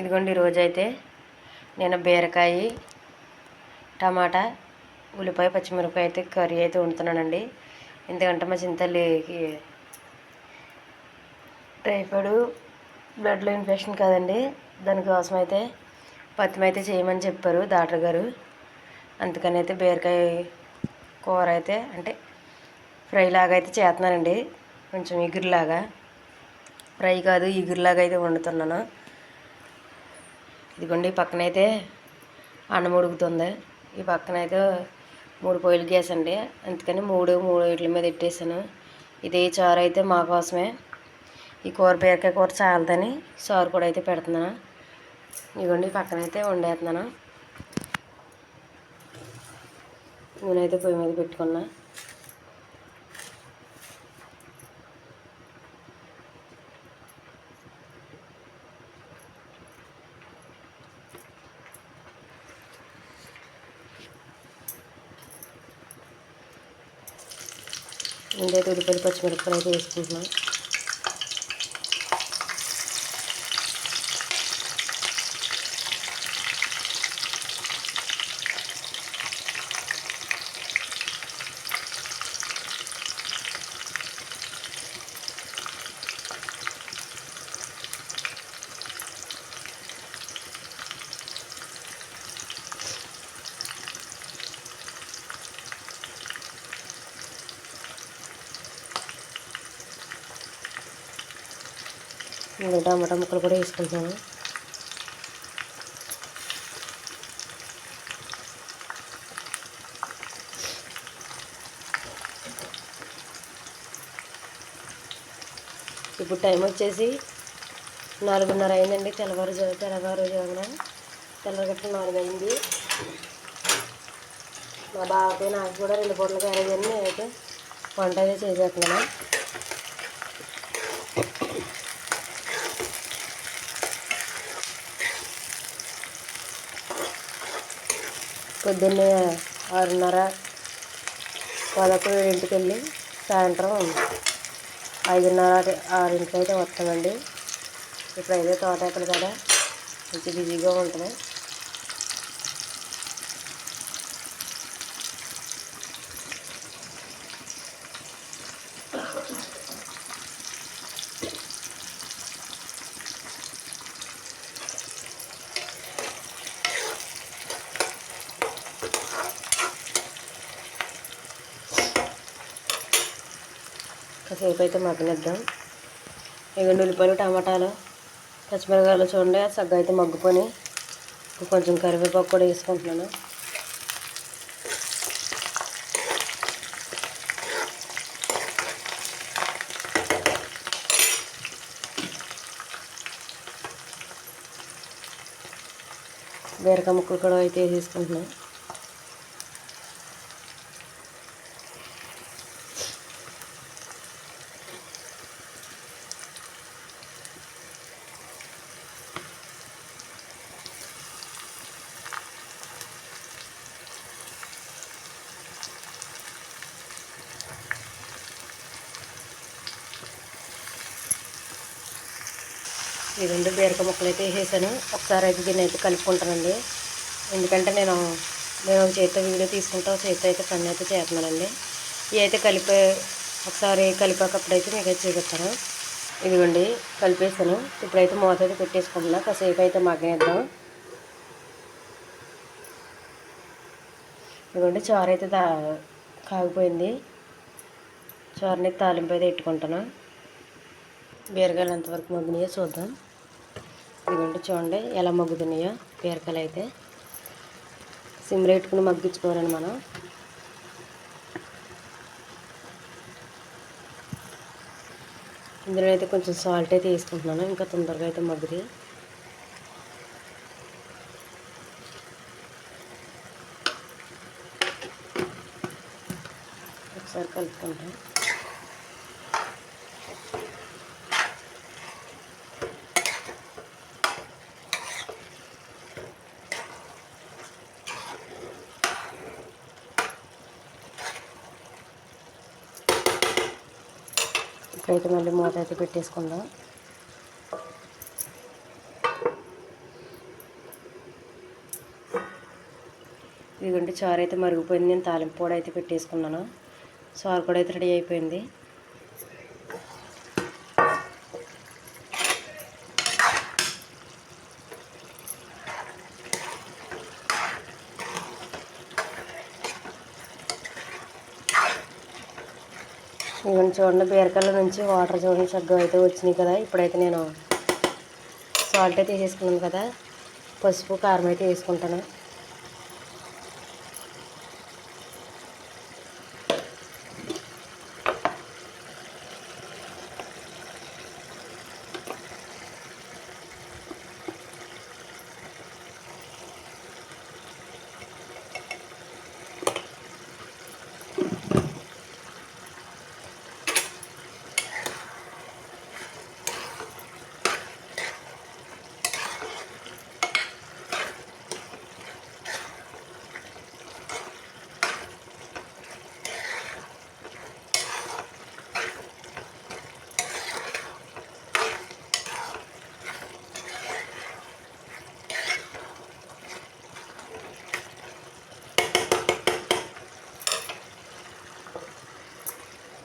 ఇదిగోండి ఈరోజు అయితే నేను బీరకాయ టమాటా ఉల్లిపాయ పచ్చిమిరపకాయ అయితే కర్రీ అయితే వండుతున్నానండి. ఎందుకంటే మా చింతల్లికి టైఫాయిడ్ బ్లడ్లో ఇన్ఫెక్షన్ కదండి. దానికోసం అయితే పత్తిమ అయితే చేయమని చెప్పారు డాక్టర్ గారు. అందుకని అయితే బీరకాయ కూర అయితే అంటే ఫ్రై లాగా అయితే చేస్తున్నానండి. కొంచెం ఇగురులాగా. ఫ్రై కాదు ఇగురులాగా అయితే వండుతున్నాను. ఇదిగోండి ఈ పక్కన అయితే అన్నం ఉడుకుతుంది. ఈ పక్కన అయితే మూడు పొయ్యిలు గ్యాస్ అండి. అందుకని మూడు మూడు ఇట్ల మీద పెట్టేసాను ఇది చారు అయితే మా కోసమే. ఈ కూర బీరకాయ కూర చాలదని చారు కూడా అయితే పెడుతున్నాను. ఇదిగోండి ఈ పక్కన అయితే వండేస్తున్నాను నేనైతే పొయ్యి మీద పెట్టుకున్నా. ముందైతే ఉల్లిపాయలు పచ్చిమిరపకాయలు అయితే వేసుకుంటున్నాం. ఇంకా టమాటా ముక్కలు కూడా వేసుకుంటున్నాను ఇప్పుడు టైం వచ్చేసి నాలుగున్నర అయిందండి. తెల్లవారు తెల్లవారు జామున తెల్లగట్టు నాలుగు అయింది మా బావకి నాకు కూడా రెండు పూటలు క్యారేజ్ అని నేనైతే వంట అయితే చేసేస్తున్నాను. పొద్దున్నే ఆరున్నర పదకొండు ఇంటికి వెళ్ళి సాయంత్రం ఐదున్నర ఆరింటికి అయితే వస్తామండి. అయితే తోట ఎక్కడ కదా మంచి బిజీగా ఉంటుంది కాసేపు అయితే మగ్గనిద్దాం. ఇక ఉల్లిపాయలు టమాటాలు పచ్చిమిరకాయలు చూడండి సగ్గా అయితే మగ్గుకొని కొంచెం కరివేపాకు కూడా వేసుకుంటున్నాను. బీరకాయ ముక్కలు కూడా అయితే వేసేసుకుంటున్నాను. ఈ రెండు బీరక ముక్కలు అయితే వేసేసాను. ఒకసారి అయితే దీన్ని అయితే కలుపుకుంటానండి. ఎందుకంటే నేను నేను ఒక చేతితో వీడియో తీసుకుంటా చేతితో అయితే పని అయితే చేస్తున్నానండి. ఇవి అయితే కలిపే ఒకసారి కలిపాకప్పుడు అయితే మీకు అయితే చూపిస్తాను. ఇదిగోండి కలిపేసాను. ఇప్పుడైతే మూత అయితే పెట్టేసుకుంటున్నా. కాసేపు అయితే మగ్గనిద్దాం. ఇదిగోండి చారు అయితే తా కాగిపోయింది. చారుని తాలింపు అయితే పెట్టుకుంటాను బీరకాయలు ఎంతవరకు మగ్గినాయో చూద్దాం. ఇదిగోండి చూడండి ఎలా మగ్గుతున్నాయో పీరకలు అయితే. సిమ్ పెట్టుకుని మగ్గించుకోవాలండి మనం. ఇందులో అయితే కొంచెం సాల్ట్ అయితే వేసుకుంటున్నాను ఇంకా తొందరగా అయితే మగ్గుది ఒకసారి కలుపుకుంటాం. అయితే మళ్ళీ మూత అయితే పెట్టేసుకుందాం. ఇదిగోండి చారు అయితే మరిగిపోయింది. నేను తాలింపు పొడి అయితే పెట్టేసుకున్నాను. చారు కూడా అయితే రెడీ అయిపోయింది. ఇవన్నీ చూడండి బీరకాయల నుంచి వాటర్ చూడండి చక్కగా అయితే వచ్చినాయి కదా. ఇప్పుడైతే నేను సాల్ట్ అయితే వేసేసుకున్నాను కదా. పసుపు కారం అయితే వేసుకుంటాను.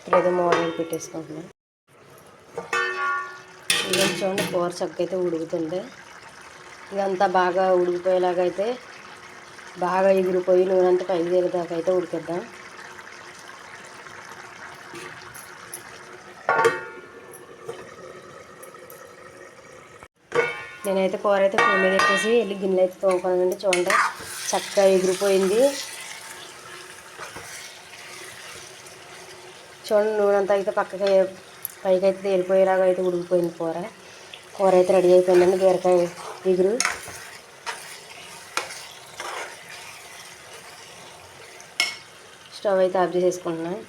ఇప్పుడైతే మార్నింగ్ పెట్టేసుకుంటున్నాను ఇదంతా చూడండి కూర చక్కగా అయితే ఉడుకుతుంది. ఇదంతా బాగా ఉడికిపోయేలాగా అయితే బాగా ఎగిరిపోయి నూనె అంతా పైకి తేలిదాకా అయితే ఉడికిద్దాం. నేనైతే కూర అయితే పొయ్యి మీద పెట్టేసి వెళ్ళి గిన్నెలు అయితే తోముకున్నానండి చూడండి. చక్కగా ఎగిరిపోయింది. చూడండి నూనె అంతా అయితే పక్కకి పైకి అయితే తేలిపోయేలాగా అయితే ఉడికిపోయింది కూర. కూర అయితే రెడీ అయిపోయిందండి బీరకాయ ఎగురు. స్టవ్ అయితే ఆఫ్ చేసేసుకుంటున్నాను